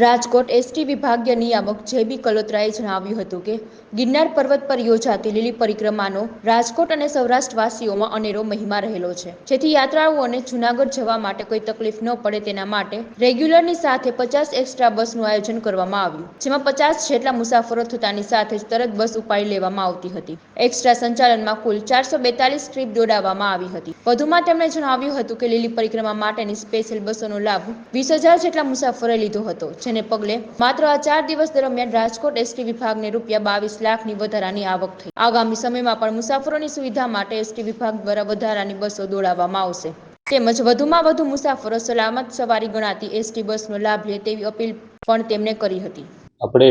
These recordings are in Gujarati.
રાજકોટ એસટી વિભાગીય નિયામક જેબી કલોત્રાએ જણાવ્યું હતું કે, ગિરનાર પર્વત પર યોજાતી લીલી પરિક્રમાનો રાજકોટ અને સૌરાષ્ટ્રવાસીઓમાં અનેરો મહિમા રહેલો છે. જેથી યાત્રાળુઓને જૂનાગઢ જવા માટે કોઈ તકલીફ ન પડે તેના માટે રેગ્યુલરની સાથે પચાસ એક્સ્ટ્રા બસનું આયોજન કરવામાં આવ્યું, જેમાં પચાસ જેટલા મુસાફરો થતાની સાથે જ તરત બસ ઉપાડી લેવામાં આવતી હતી. એક્સ્ટ્રા સંચાલનમાં કુલ ચારસો બેતાલીસ ટ્રીપ દોડાવવામાં આવી હતી. વધુમાં તેમણે જણાવ્યું હતું કે, લીલી પરિક્રમા માટેની સ્પેશિયલ બસોનો લાભ વીસ હજાર જેટલા મુસાફરોએ લીધો હતો જેને પગલે માત્ર આ ચાર દિવસ દરમિયાન રાજકોટ એસટી વિભાગને રૂપિયા બાવીસ લાખની વધારાની આવક થઈ. આગામી સમયમાં પણ મુસાફરોની સુવિધા માટે એસટી વિભાગ દ્વારા વધારાની બસો દોડાવવામાં આવશે. તેમજ વધુમાં વધુ મુસાફરો સલામત સવારી ગણાતી એસટી બસનો લાભ લે તેવી અપીલ પણ તેમણે કરી હતી. આપણે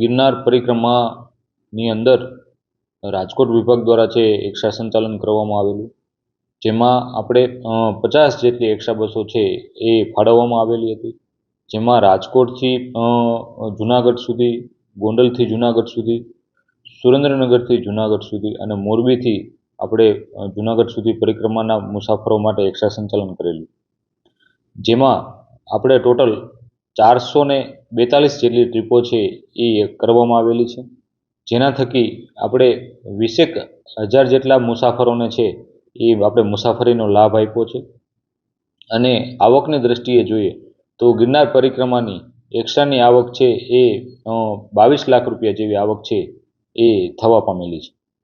ગિરનાર પરિક્રમાની અંદર રાજકોટ વિભાગ દ્વારા છે એક્સ્ટ્રા સંચાલન કરવામાં આવેલું. જેમાં આપણે પચાસ જેટલી એક્સ્ટ્રા બસો છે એ ફાળવવામાં આવેલી હતી. જેમાં રાજકોટથી જુનાગઢ સુધી, ગોંડલથી જુનાગઢ સુધી, સુરેન્દ્રનગરથી જુનાગઢ સુધી અને મોરબીથી આપણે જુનાગઢ સુધી પરિક્રમાના મુસાફરો માટે એક્સ્ટ્રા સંચાલન કરેલું. જેમાં આપણે ટોટલ ચારસો ને બેતાલીસ જેટલી ટ્રીપો છે એ કરવામાં આવેલી છે. જેના થકી આપણે વીસેક હજાર જેટલા મુસાફરોને છે એ આપણે મુસાફરીનો લાભ આપ્યો છે. અને આવકની દ્રષ્ટિએ જોઈએ તો ગિરનાર પરિક્રમાની એક્સ્ટ્રાની આવક છે એ બાવીસ લાખ રૂપિયા જેવી આવક છે એ થવા પામેલી છે.